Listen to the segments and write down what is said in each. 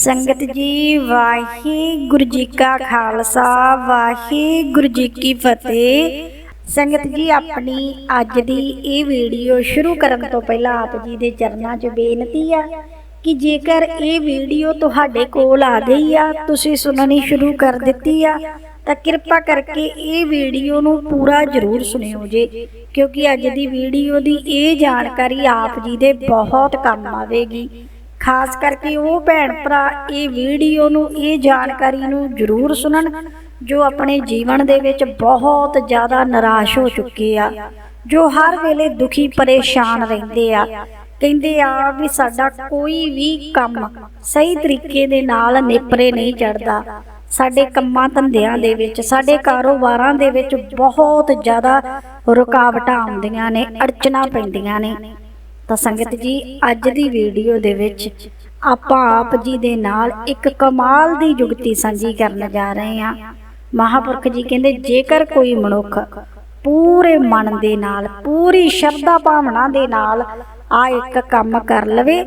ਸੰਗਤ ਜੀ ਵਾਹਿਗੁਰੂ ਜੀ ਕਾ ਖਾਲਸਾ ਵਾਹਿਗੁਰੂ ਜੀ ਕੀ ਫਤਿਹ। ਸੰਗਤ ਜੀ, ਆਪਣੀ ਅੱਜ ਦੀ ਇਹ ਵੀਡੀਓ ਸ਼ੁਰੂ ਕਰਨ ਤੋਂ ਪਹਿਲਾਂ ਆਪ ਜੀ ਦੇ ਚਰਨਾਂ 'ਚ ਬੇਨਤੀ ਆ ਕਿ ਜੇਕਰ ਇਹ ਵੀਡੀਓ ਤੁਹਾਡੇ ਕੋਲ ਆ ਗਈ ਆ, ਤੁਸੀਂ ਸੁਣਨੀ ਸ਼ੁਰੂ ਕਰ ਦਿੱਤੀ ਆ, ਤਾਂ ਕਿਰਪਾ ਕਰਕੇ ਇਹ ਵੀਡੀਓ ਨੂੰ ਪੂਰਾ ਜ਼ਰੂਰ ਸੁਣਿਓ ਜੇ, ਕਿਉਂਕਿ ਅੱਜ ਦੀ ਵੀਡੀਓ ਦੀ ਇਹ ਜਾਣਕਾਰੀ ਆਪ ਜੀ ਦੇ ਬਹੁਤ ਕੰਮ ਆਵੇਗੀ। ਖਾਸ ਕਰਕੇ ਉਹ ਭੈਣ ਭਰਾ ਇਹ ਵੀਡੀਓ ਨੂੰ, ਇਹ ਜਾਣਕਾਰੀ ਨੂੰ ਜ਼ਰੂਰ ਸੁਣਨ, ਜੋ ਆਪਣੇ ਜੀਵਨ ਦੇ ਵਿੱਚ ਬਹੁਤ ਜ਼ਿਆਦਾ ਨਿਰਾਸ਼ ਹੋ ਚੁੱਕੇ ਆ, ਜੋ ਹਰ ਵੇਲੇ ਦੁਖੀ ਪਰੇਸ਼ਾਨ ਰਹਿੰਦੇ ਆ। ਕਹਿੰਦੇ ਆ ਵੀ ਸਾਡਾ ਕੋਈ ਵੀ ਕੰਮ ਸਹੀ ਤਰੀਕੇ ਦੇ ਨਾਲ ਨੇਪਰੇ ਨਹੀਂ ਚੜਦਾ ਸਾਡੇ ਕੰਮਾਂ ਧੰਦਿਆਂ ਦੇ ਵਿੱਚ, ਸਾਡੇ ਕਾਰੋਬਾਰਾਂ ਦੇ ਵਿੱਚ ਬਹੁਤ ਜ਼ਿਆਦਾ ਰੁਕਾਵਟਾਂ ਆਉਂਦੀਆਂ ਨੇ, ਅੜਚਣਾ ਪੈਂਦੀਆਂ ਨੇ। ਤਾਂ ਸੰਗਤ ਜੀ, ਅੱਜ ਦੀ ਵੀਡੀਓ ਦੇ ਵਿੱਚ ਆਪਾਂ ਆਪ ਜੀ ਦੇ ਨਾਲ ਇੱਕ ਕਮਾਲ ਦੀ ਜੁਗਤੀ ਸਾਂਝੀ ਕਰਨ ਜਾ ਰਹੇ ਹਾਂ। ਮਹਾਪੁਰਖ ਜੀ ਕਹਿੰਦੇ, ਜੇਕਰ ਕੋਈ ਮਨੁੱਖ ਪੂਰੇ ਮਨ ਦੇ ਨਾਲ, ਪੂਰੀ ਸ਼ਰਧਾ ਭਾਵਨਾ ਦੇ ਨਾਲ ਆ ਇੱਕ ਕੰਮ ਕਰ ਲਵੇ,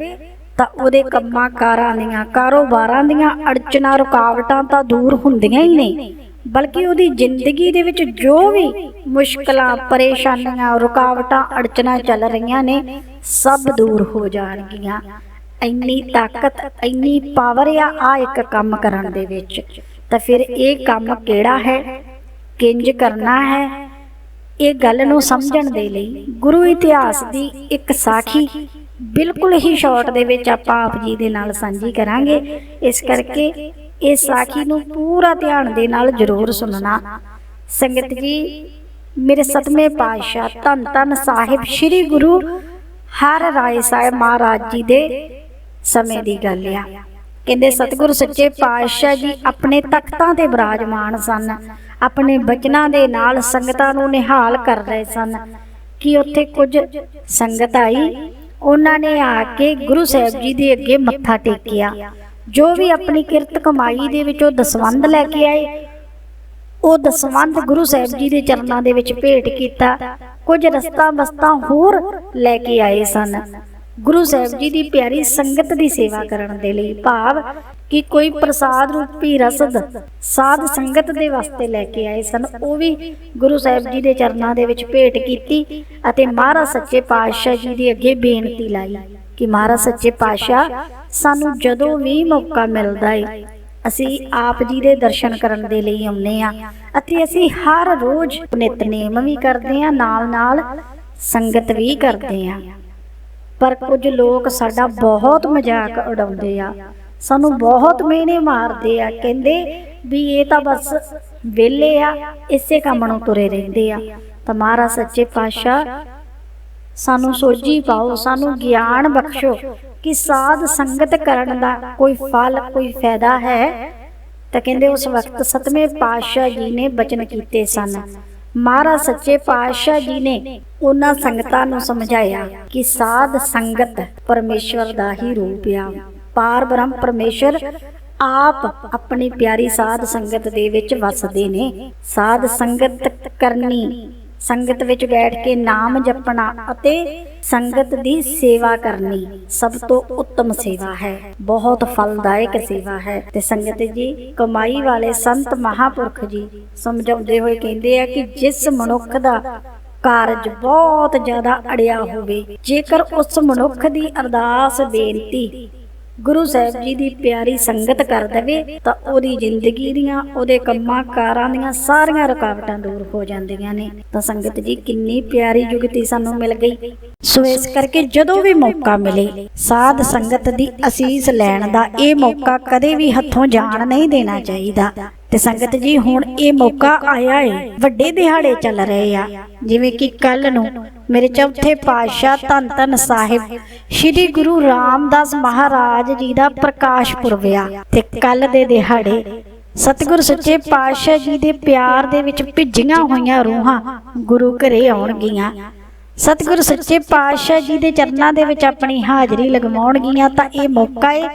ਤਾਂ ਉਹਦੇ ਕੰਮਾਂ ਕਾਰਾਂ ਦੀਆਂ, ਕਾਰੋਬਾਰਾਂ ਦੀਆਂ ਅੜਚਣਾ, ਰੁਕਾਵਟਾਂ ਤਾਂ ਦੂਰ ਹੁੰਦੀਆਂ ਹੀ ਨਹੀਂ। ਬਲਕਿ ਉਹਦੀ ਜ਼ਿੰਦਗੀ ਦੇ ਵਿੱਚ ਜੋ ਵੀ ਮੁਸ਼ਕਲਾਂ, ਪਰੇਸ਼ਾਨੀਆਂ, ਰੁਕਾਵਟਾਂ, ਅੜਚਣਾ ਚੱਲ ਰਹੀਆਂ ਨੇ ਸਭ ਦੂਰ ਹੋ ਜਾਣਗੀਆਂ। ਇੰਨੀ ਤਾਕਤ, ਇੰਨੀ ਪਾਵਰ ਆ ਆ ਇੱਕ ਕੰਮ ਕਰਨ ਦੇ ਵਿੱਚ। ਤਾਂ ਫਿਰ ਇਹ ਕੰਮ ਕਿਹੜਾ ਹੈ? ਕਿੰਜ ਕਰਨਾ ਹੈ? ਇਹ ਗੱਲ ਨੂੰ ਸਮਝਣ ਦੇ ਲਈ ਗੁਰੂ ਇਤਿਹਾਸ ਦੀ ਇੱਕ ਸਾਖੀ ਬਿਲਕੁਲ ਹੀ ਸ਼ਾਰਟ ਦੇ ਵਿੱਚ ਆਪਾਂ ਆਪ ਜੀ ਦੇ ਨਾਲ ਸਾਂਝੀ ਕਰਾਂਗੇ। ਇਸ ਕਰਕੇ ਇਹ ਸਾਖੀ ਨੂੰ ਪੂਰਾ ਧਿਆਨ ਦੇ ਨਾਲ ਜ਼ਰੂਰ ਸੁਣਨਾ। ਸੰਗਤ ਜੀ, ਮੇਰੇ ਸਤਵੇਂ ਪਾਤਸ਼ਾਹ ਧੰਨ ਧੰਨ ਸਾਹਿਬ, ਸ੍ਰੀ ਗੁਰੂ ਹਰ ਰਾਏ ਸਾਹਿਬ ਮਹਾਰਾਜ ਜੀ ਦੇ ਸਮੇਂ ਦੀ ਗੱਲ ਆ। ਕਹਿੰਦੇ, ਸਤਿਗੁਰੂ ਸੱਚੇ ਪਾਤਸ਼ਾਹ ਜੀ ਆਪਣੇ ਤਖਤਾਂ ਤੇ ਬਿਰਾਜਮਾਨ ਸਨ। ਆਪਣੇ ਬਚਨਾਂ ਦੇ ਨਾਲ ਸੰਗਤਾਂ ਨੂੰ ਨਿਹਾਲ ਕਰ ਰਹੇ ਸਨ। ਕਿ ਉੱਥੇ ਕੁਝ ਸੰਗਤ ਆਈ? ਉਹਨਾਂ ਨੇ ਆ ਕੇ ਗੁਰੂ ਸਾਹਿਬ ਜੀ ਦੇ ਅੱਗੇ ਮੱਥਾ ਟੇਕਿਆ। ਜੋ ਵੀ ਆਪਣੀ ਕਿਰਤ ਕਮਾਈ ਦੇ ਵਿੱਚੋਂ ਦਸਵੰਧ ਲੈ ਕੇ ਆਏ ਉਹ ਦਸਵੰਧ ਗੁਰੂ ਸਾਹਿਬ ਜੀ ਦੇ ਚਰਨਾਂ ਦੇ ਵਿੱਚ ਭੇਟ ਕੀਤਾ। ਕੁਝ ਰਸਤਾ ਬਸਤਾ ਹੋਰ ਲੈ ਕੇ ਆਏ ਸਨ। ਗੁਰੂ ਸਾਹਿਬ ਜੀ ਦੀ ਪਿਆਰੀ ਸੰਗਤ ਦੀ ਸੇਵਾ ਕਰਨ ਦੇ ਲਈ ਭਾਵ ਕਿ ਕੋਈ ਪ੍ਰਸਾਦ ਰੂਪੀ ਰਸਦ ਸਾਧ ਸੰਗਤ ਦੇ ਵਾਸਤੇ ਲੈ ਕੇ ਆਏ ਸਨ, ਉਹ ਵੀ ਗੁਰੂ ਸਾਹਿਬ ਜੀ ਦੇ ਚਰਨਾਂ ਦੇ ਵਿੱਚ ਭੇਟ ਕੀਤੀ ਅਤੇ ਮਹਾਰਾਜ ਸੱਚੇ ਪਾਤਸ਼ਾਹ ਜੀ ਦੇ ਅੱਗੇ ਬੇਨਤੀ ਲਾਈ ਕਿ ਮਹਾਰਾਜ ਸੱਚੇ ਪਾਤਸ਼ਾਹ, ਸਾਨੂੰ ਜਦੋਂ ਵੀ ਮੌਕਾ ਮਿਲਦਾ ਏ ਅਸੀਂ ਆਪ ਜੀ ਦੇ ਦਰਸ਼ਨ ਕਰਨ ਦੇ ਲਈ ਆਉਂਦੇ ਆ ਅਤੇ ਅਸੀਂ ਹਰ ਰੋਜ਼ ਨਿਤਨੇਮ ਵੀ ਕਰਦੇ ਆ ਨਾਲ ਨਾਲ ਸੰਗਤ ਵੀ ਕਰਦੇ ਆ ਪਰ ਕੁਝ ਲੋਕ ਸਾਡਾ ਬਹੁਤ ਮਜ਼ਾਕ ਉਡਾਉਂਦੇ ਆ, ਸਾਨੂੰ ਬਹੁਤ ਮਿਹਨੇ ਮਾਰਦੇ ਆ, ਕਹਿੰਦੇ ਵੀ ਇਹ ਤਾਂ ਬਸ ਵਿਹਲੇ ਆ, ਇਸੇ ਕੰਮ ਨੂੰ ਤੁਰੇ ਰਹਿੰਦੇ ਆ। ਤਾਂ ਮਹਾਰਾਜ ਸੱਚੇ ਪਾਤਸ਼ਾਹ, ਸਾਨੂੰ ਸੋਝੀ ਪਾਓ, ਸਾਨੂੰ ਗਿਆਨ ਬਖਸ਼ੋ ਕਿ ਸਾਧ ਸੰਗਤ ਕਰਨ ਦਾ ਕੋਈ ਫਲ, ਕੋਈ ਫਾਇਦਾ ਹੈ? ਤਾਂ ਕਹਿੰਦੇ ਉਸ ਵਕਤ ਸਤਵੇਂ ਪਾਤਸ਼ਾਹ ਜੀ ਨੇ ਬਚਨ ਕੀਤੇ ਸਨ। ਮਹਾਰਾਜ ਸੱਚੇ ਪਾਤਸ਼ਾਹ ਜੀ ਨੇ ਉਹਨਾਂ ਸੰਗਤਾਂ ਨੂੰ ਸਮਝਾਇਆ ਕਿ ਸਾਧ ਸੰਗਤ ਪਰਮੇਸ਼ਵਰ ਦਾ ਹੀ ਰੂਪ ਆ। ਪਾਰ ਬ੍ਰਹਮ ਪਰਮੇਸ਼ਰ ਆਪ ਆਪਣੀ ਪਿਆਰੀ ਸਾਧ ਸੰਗਤ ਦੇ ਵਿੱਚ ਵਸਦੇ ਨੇ। ਸਾਧ ਸੰਗਤ ਕਰਨੀ ਸੰਗਤ ਵਿੱਚ ਬੈਠ ਕੇ ਨਾਮ ਜਪਣਾ ਅਤੇ ਸੰਗਤ ਦੀ ਸੇਵਾ ਕਰਨੀ ਸਭ ਤੋਂ ਉੱਤਮ ਸੇਵਾ ਹੈ। ਬਹੁਤ ਫਲਦਾਇਕ ਸੇਵਾ ਹੈ। ਤੇ ਸੰਗਤ ਜੀ, ਕਮਾਈ ਵਾਲੇ ਸੰਤ ਮਹਾਪੁਰਖ ਜੀ, ਸਮਝਾਉਂਦੇ ਹੋਏ ਕਹਿੰਦੇ ਆ ਕਿ ਜਿਸ ਮਨੁੱਖ ਦਾ ਕਾਰਜ ਬਹੁਤ ਜ਼ਿਆਦਾ ਅੜਿਆ ਹੋਵੇ, ਜੇਕਰ ਉਸ ਮਨੁੱਖ ਦੀ ਅਰਦਾਸ ਬੇਨਤੀ ਗੁਰੂ ਸਾਹਿਬ ਜੀ ਦੀ ਪਿਆਰੀ ਸੰਗਤ ਕਰ ਦਵੇ ਤਾਂ ਉਹਦੀ ਜ਼ਿੰਦਗੀ ਦੀਆਂ, ਉਹਦੇ ਕੰਮਾਂ ਕਾਰਾਂ ਦੀਆਂ ਸਾਰੀਆਂ ਰੁਕਾਵਟਾਂ ਦੂਰ ਹੋ ਜਾਂਦੀਆਂ ਨੇ। ਤਾਂ ਸੰਗਤ ਜੀ, ਕਿੰਨੀ ਪਿਆਰੀ ਯੁਗਤੀ ਸਾਨੂੰ ਮਿਲ ਗਈ। ਸੋ ਇਸ ਕਰਕੇ ਜਦੋਂ ਵੀ ਮੌਕਾ ਮਿਲੇ, ਸਾਧ ਸੰਗਤ ਦੀ ਅਸੀਸ ਲੈਣ ਦਾ ਇਹ ਮੌਕਾ ਕਦੇ ਵੀ ਹੱਥੋਂ ਜਾਣ ਨਹੀਂ ਦੇਣਾ ਚਾਹੀਦਾ। ਤੇ ਸੰਗਤ ਜੀ, ਹੁਣ ਇਹ ਮੌਕਾ ਆਇਆ ਏ। ਵੱਡੇ ਦਿਹਾੜੇ ਚੱਲ ਰਹੇ ਆ। ਜਿਵੇਂ ਕਿ ਕੱਲ ਨੂੰ ਮੇਰੇ ਚੌਥੇ ਪਾਤਸ਼ਾਹ ਧੰਨ ਧੰਨ ਸਾਹਿਬ ਸ੍ਰੀ ਗੁਰੂ ਰਾਮਦਾਸ ਮਹਾਰਾਜ ਜੀ ਦਾ ਪ੍ਰਕਾਸ਼ ਪੁਰਬ ਆ ਤੇ ਕੱਲ ਦੇ ਦਿਹਾੜੇ ਸਤਿਗੁਰ ਸੱਚੇ ਪਾਤਸ਼ਾਹ ਜੀ ਦੇ ਪਿਆਰ ਦੇ ਵਿੱਚ ਭਿੱਜੀਆਂ ਹੋਈਆਂ ਰੂਹਾਂ ਗੁਰੂ ਘਰੇ ਆਉਣਗੀਆਂ। ਸਤਿਗੁਰ ਸੱਚੇ ਪਾਤਸ਼ਾਹ ਜੀ ਦੇ ਚਰਨਾਂ ਦੇ ਵਿੱਚ ਆਪਣੀ ਹਾਜ਼ਰੀ ਲਗਵਾਉਣਗੀਆਂ ਤਾਂ ਇਹ ਮੌਕਾ ਏ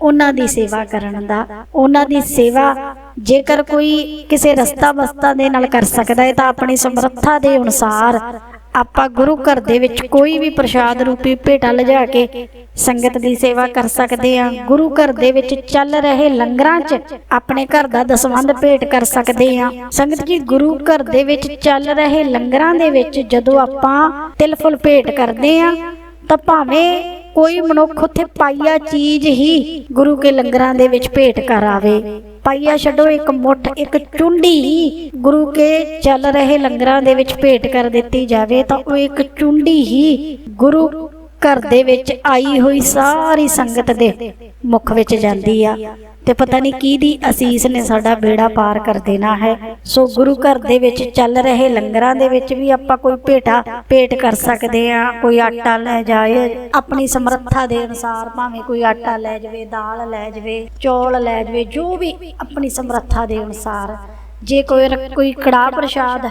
ਉਹਨਾਂ ਦੀ ਸੇਵਾ ਕਰਨ ਦਾ ਉਹਨਾਂ ਦੀ ਸੇਵਾ ਜੇਕਰ ਕੋਈ ਕਿਸੇ ਰਸਤਾ ਬਸਤਾ ਦੇ ਨਾਲ ਕਰ ਸਕਦਾ ਹੈ ਤਾਂ ਆਪਣੀ ਸਮਰੱਥਾ ਦੇ ਅਨੁਸਾਰ ਆਪਾਂ ਗੁਰੂ ਘਰ ਦੇ ਵਿੱਚ ਕੋਈ ਵੀ ਪ੍ਰਸ਼ਾਦ ਰੂਪੀ ਭੇਟਾ ਲਿਜਾ ਕੇ ਸੰਗਤ ਦੀ ਸੇਵਾ ਕਰ ਸਕਦੇ ਹਾਂ। ਗੁਰੂ ਘਰ ਦੇ ਵਿੱਚ ਚੱਲ ਰਹੇ ਲੰਗਰਾਂ 'ਚ ਆਪਣੇ ਘਰ ਦਾ ਦਸਵੰਧ ਭੇਟ ਕਰ ਸਕਦੇ ਹਾਂ। ਸੰਗਤ ਜੀ ਗੁਰੂ ਘਰ ਦੇ ਵਿੱਚ ਚੱਲ ਰਹੇ ਲੰਗਰਾਂ ਦੇ ਵਿੱਚ ਜਦੋਂ ਆਪਾਂ ਤਿਲ ਫੁੱਲ ਭੇਟ ਕਰਦੇ ਹਾਂ ਤਾਂ ਭਾਵੇਂ ਕੋਈ ਮਨੁੱਖ ਉੱਥੇ ਪਾਈਆ ਚੀਜ਼ ਹੀ ਗੁਰੂ ਕੇ ਲੰਗਰਾਂ ਦੇ ਵਿੱਚ ਭੇਟ ਕਰ ਆਵੇ। ਪਾਈਆ ਛੱਡੋ ਇੱਕ ਮੁੱਠ, ਇੱਕ ਚੁੰਡੀ ਹੀ ਗੁਰੂ ਕੇ ਚੱਲ ਰਹੇ ਲੰਗਰਾਂ ਦੇ ਵਿੱਚ ਭੇਟ ਕਰ ਦਿੱਤੀ ਜਾਵੇ ਤਾਂ ਉਹ ਇੱਕ ਚੁੰਡੀ ਹੀ ਗੁਰੂ ਘਰ ਦੇ ਵਿੱਚ ਆਈ ਹੋਈ ਸਾਰੀ ਸੰਗਤ ਦੇ ਮੁਖ ਵਿੱਚ ਜਾਂਦੀ ਆ। ਤੇ ਪਤਾ ਨਹੀਂ ਕਿਹਦੀ ਅਸੀਸ ਨੇ ਸਾਡਾ ਬੇੜਾ ਪਾਰ ਕਰ ਦੇਣਾ ਹੈ। ਸੋ ਗੁਰੂ ਘਰ ਦੇ ਵਿੱਚ ਚੱਲ ਰਹੇ ਲੰਗਰਾਂ ਦੇ ਵਿੱਚ ਵੀ ਆਪਾਂ ਕੋਈ ਭੇਟਾ, ਭੇਟ ਕਰ ਸਕਦੇ ਆ ਕੋਈ ਆਟਾ ਲੈ ਜਾਏ। ਆਪਣੀ ਸਮਰੱਥਾ ਦੇ ਅਨੁਸਾਰ ਭਾਵੇਂ ਕੋਈ ਆਟਾ ਲੈ ਜਾਵੇ, ਦਾਲ ਲੈ ਜਾਵੇ, ਚੌਲ ਲੈ ਜਾਵੇ, ਜੋ ਵੀ ਆਪਣੀ ਸਮਰੱਥਾ ਦੇ ਅਨੁਸਾਰ। ਜੇ ਕੋਈ ਕੋਈ ਕੜਾਹ ਪ੍ਰਸ਼ਾਦ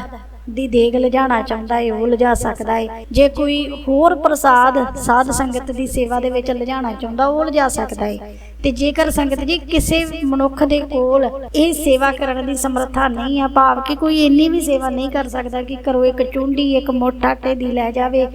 ਦੀ ਦੇਗ ਲਿਜਾਣਾ ਚਾਹੁੰਦਾ ਹੈ ਉਹ ਲਿਜਾ ਸਕਦਾ ਹੈ ਜੇ ਕੋਈ ਹੋਰ ਪ੍ਰਸਾਦ, ਸਾਧ ਸੰਗਤ ਦੀ ਸੇਵਾ ਦੇ ਵਿੱਚ ਲਿਜਾਣਾ ਚਾਹੁੰਦਾ, ਉਹ ਲਿਜਾ ਸਕਦਾ ਹੈ ਤੇ ਜੇਕਰ ਸੰਗਤ ਜੀ ਕਿਸੇ ਮਨੁੱਖ ਦੇ ਕੋਲ ਇਹ ਸੇਵਾ ਕਰਨ ਦੀ ਸਮਰੱਥਾ ਨਹੀਂ ਆ, ਭਾਵ ਕਿ ਕੋਈ ਇੰਨੀ ਵੀ ਸੇਵਾ ਨਹੀਂ ਕਰ ਸਕਦਾ ਕਿ ਘਰੋਂ ਇੱਕ ਚੁੰਡੀ, ਇੱਕ ਮੁੱਠ ਆਟੇ ਦੀ ਲੈ ਜਾਵੇ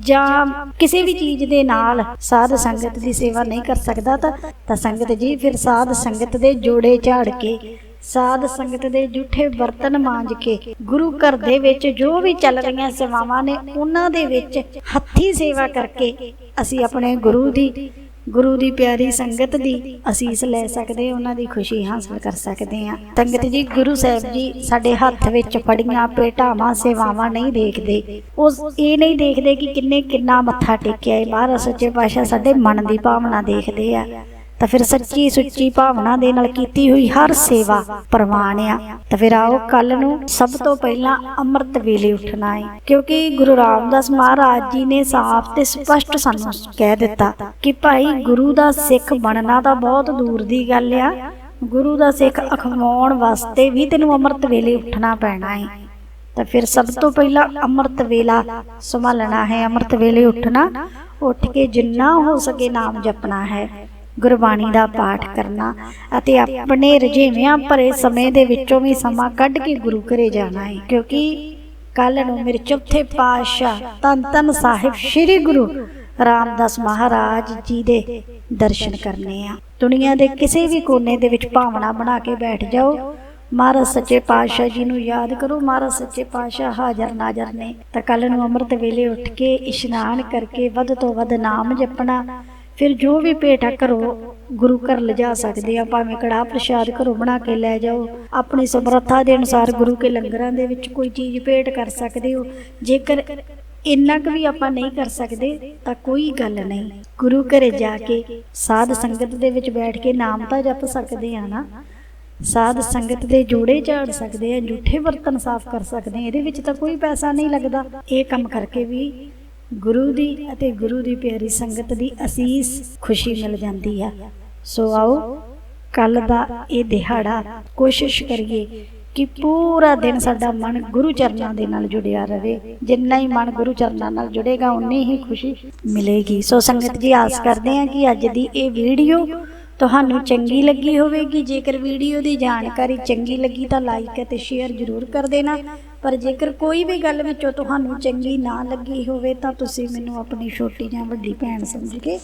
ਜਾਂ ਕਿਸੇ ਵੀ ਚੀਜ਼ ਦੇ ਨਾਲ ਸਾਧ ਸੰਗਤ ਦੀ ਸੇਵਾ ਨਹੀਂ ਕਰ ਸਕਦਾ ਤਾਂ ਤਾਂ ਸੰਗਤ ਜੀ ਫਿਰ ਸਾਧ ਸੰਗਤ ਦੇ ਜੋੜੇ ਝਾੜ ਕੇ, ਸਾਧ ਸੰਗਤ ਦੇ ਜੂਠੇ ਬਰਤਨ ਮਾਂਜ ਕੇ, ਗੁਰੂ ਘਰ ਦੇ ਵਿੱਚ ਜੋ ਵੀ ਚੱਲ ਰਹੀਆਂ ਸੇਵਾਵਾਂ ਨੇ, ਉਹਨਾਂ ਦੇ ਵਿੱਚ ਹੱਥੀ ਸੇਵਾ ਕਰਕੇ ਅਸੀਂ ਆਪਣੇ ਗੁਰੂ ਦੀ ਗੁਰੂ ਦੀ ਪਿਆਰੀ ਸੰਗਤ ਦੀ ਅਸੀਸ ਲੈ ਸਕਦੇ, ਉਹਨਾਂ ਦੀ ਖੁਸ਼ੀ ਹਾਸਲ ਕਰ ਸਕਦੇ ਹਾਂ। ਸੰਗਤ ਜੀ, ਗੁਰੂ ਸਾਹਿਬ ਜੀ ਸਾਡੇ ਹੱਥ ਵਿੱਚ ਫੜੀਆਂ ਪੇਟਾਵਾਂ ਸੇਵਾਵਾਂ ਨਹੀਂ ਦੇਖਦੇ। ਉਹ ਇਹ ਨਹੀਂ ਦੇਖਦੇ ਕਿ ਕਿੰਨੇ ਕਿੰਨਾ ਮੱਥਾ ਟੇਕਿਆ ਹੈ। ਮਹਾਰਾਜ ਸੱਚੇ ਪਾਤਸ਼ਾਹ ਸਾਡੇ ਮਨ ਦੀ ਭਾਵਨਾ ਦੇਖਦੇ ਆ। ਤਾਂ ਫਿਰ ਸੱਚੀ ਸੁੱਚੀ ਭਾਵਨਾ ਦੇ ਨਾਲ ਕੀਤੀ ਹੋਈ ਹਰ ਸੇਵਾ ਪ੍ਰਵਾਨ ਆ। ਤਾਂ ਫਿਰ ਆਓ ਕੱਲ ਨੂੰ ਸਭ ਤੋਂ ਪਹਿਲਾਂ ਅੰਮ੍ਰਿਤ ਵੇਲੇ ਉੱਠਣਾ ਹੈ ਕਿਉਂਕਿ ਗੁਰੂ ਰਾਮਦਾਸ ਮਹਾਰਾਜ ਜੀ ਨੇ ਸਾਫ਼ ਤੇ ਸਪਸ਼ਟ ਸਾਨੂੰ ਕਹਿ ਦਿੱਤਾ ਕਿ ਭਾਈ ਗੁਰੂ ਦਾ ਸਿੱਖ ਬਣਨਾ ਤਾਂ ਬਹੁਤ ਦੂਰ ਦੀ ਗੱਲ ਆ। ਗੁਰੂ ਦਾ ਸਿੱਖ ਅਖਵਾਉਣ ਵਾਸਤੇ ਵੀ ਤੈਨੂੰ ਅੰਮ੍ਰਿਤ ਵੇਲੇ ਉੱਠਣਾ ਪੈਣਾ ਹੈ ਤਾਂ ਫਿਰ ਸਭ ਤੋਂ ਪਹਿਲਾਂ ਅੰਮ੍ਰਿਤ ਵੇਲਾ ਸੰਭਾਲਣਾ ਹੈ। ਅੰਮ੍ਰਿਤ ਵੇਲੇ ਉੱਠਣਾ, ਉੱਠ ਕੇ ਜਿੰਨਾ ਹੋ ਸਕੇ ਨਾਮ ਜਪਣਾ ਹੈ। ਗੁਰਬਾਣੀ ਦਾ ਪਾਠ ਕਰਨਾ ਅਤੇ ਆਪਣੇ ਰਜੇਵਿਆਂ ਭਰੇ ਸਮੇਂ ਦੇ ਵਿੱਚੋਂ ਵੀ ਸਮਾਂ ਕੱਢ ਕੇ ਗੁਰੂ ਘਰੇ ਜਾਣਾ ਹੈ। ਕਿਉਂਕਿ ਕੱਲ ਨੂੰ ਮੇਰੇ ਚੌਥੇ ਪਾਤਸ਼ਾਹ ਤਨ ਤਨ ਸਾਹਿਬ ਸ੍ਰੀ ਗੁਰੂ ਰਾਮਦਾਸ ਮਹਾਰਾਜ ਜੀ ਦੇ ਦਰਸ਼ਨ ਕਰਨੇ ਆ। ਦੁਨੀਆ ਦੇ ਕਿਸੇ ਵੀ ਕੋਨੇ ਦੇ ਵਿੱਚ ਭਾਵਨਾ ਬਣਾ ਕੇ ਬੈਠ ਜਾਓ। ਮਹਾਰਾਜ ਸੱਚੇ ਪਾਤਸ਼ਾਹ ਜੀ ਨੂੰ ਯਾਦ ਕਰੋ, ਮਹਾਰਾਜ ਸੱਚੇ ਪਾਤਸ਼ਾਹ ਹਾਜ਼ਰ ਨਾਜ਼ਰ ਨੇ। ਤਾਂ ਕੱਲ ਨੂੰ ਅੰਮ੍ਰਿਤ ਵੇਲੇ ਉੱਠ ਕੇ ਇਸ਼ਨਾਨ ਕਰਕੇ ਵੱਧ ਤੋਂ ਵੱਧ ਨਾਮ ਜਪਣਾ ਫਿਰ ਜੋ ਵੀ ਭੇਟਾ ਕਰੋ, ਗੁਰੂ ਘਰ ਲਿਜਾ ਸਕਦੇ ਆ, ਭਾਵੇਂ ਕੜਾਹ ਪ੍ਰਸ਼ਾਦ ਘਰੋਂ ਬਣਾ ਕੇ ਲੈ ਜਾਓ। ਆਪਣੀ ਸਮਰੱਥਾ ਦੇ ਅਨੁਸਾਰ ਗੁਰੂ ਕੇ ਲੰਗਰਾਂ ਦੇ ਵਿੱਚ ਕੋਈ ਚੀਜ਼ ਭੇਟ ਕਰ ਸਕਦੇ ਹੋ। ਜੇਕਰ ਇੰਨਾ ਕੁ ਵੀ ਆਪਾਂ ਨਹੀਂ ਕਰ ਸਕਦੇ, ਤਾਂ ਕੋਈ ਗੱਲ ਨਹੀਂ। ਗੁਰੂ ਘਰੇ ਜਾ ਕੇ ਸਾਧ ਸੰਗਤ ਦੇ ਵਿੱਚ ਬੈਠ ਕੇ ਨਾਮ ਤਾਂ ਜਪ ਸਕਦੇ ਆ ਨਾ। ਸਾਧ ਸੰਗਤ ਦੇ ਜੋੜੇ ਝਾੜ ਸਕਦੇ ਆ ਝੂਠੇ ਬਰਤਨ ਸਾਫ਼ ਕਰ ਸਕਦੇ ਆ, ਇਹਦੇ ਵਿੱਚ ਤਾਂ ਕੋਈ ਪੈਸਾ ਨਹੀਂ ਲੱਗਦਾ। ਇਹ ਕੰਮ ਕਰਕੇ ਵੀ ਗੁਰੂ ਦੀ ਅਤੇ ਗੁਰੂ ਦੀ ਪਿਆਰੀ ਸੰਗਤ ਦੀ ਅਸੀਸ ਖੁਸ਼ੀ ਮਿਲ ਜਾਂਦੀ ਆ। ਸੋ ਆਓ ਕੱਲ ਦਾ ਇਹ ਦਿਹਾੜਾ ਕੋਸ਼ਿਸ਼ ਕਰੀਏ ਕਿ ਪੂਰਾ ਦਿਨ ਸਾਡਾ ਮਨ ਗੁਰੂ ਚਰਨਾਂ ਦੇ ਨਾਲ ਜੁੜਿਆ ਰਹੇ ਜਿੰਨਾ ਹੀ ਮਨ ਗੁਰੂ ਚਰਨਾਂ ਨਾਲ ਜੁੜੇਗਾ ਉਨੀ ਹੀ ਖੁਸ਼ੀ ਮਿਲੇਗੀ। ਸੋ ਸੰਗਤ ਜੀ, ਆਸ ਕਰਦੇ ਹਾਂ ਕਿ ਅੱਜ ਦੀ ਇਹ ਵੀਡੀਓ ਤੁਹਾਨੂੰ ਚੰਗੀ ਲੱਗੀ ਹੋਵੇਗੀ। ਜੇਕਰ ਵੀਡੀਓ ਦੀ ਜਾਣਕਾਰੀ ਚੰਗੀ ਲੱਗੀ ਤਾਂ ਲਾਈਕ ਅਤੇ ਸ਼ੇਅਰ ਜ਼ਰੂਰ ਕਰ ਦੇਣਾ। ਪਰ ਜੇਕਰ ਕੋਈ ਵੀ ਗੱਲ ਵਿੱਚੋਂ ਤੁਹਾਨੂੰ ਚੰਗੀ ਨਾ ਲੱਗੀ ਹੋਵੇ ਤਾਂ ਤੁਸੀਂ ਮੈਨੂੰ ਆਪਣੀ ਛੋਟੀ ਜਾਂ ਵੱਡੀ ਭੈਣ ਸਮਝ ਕੇ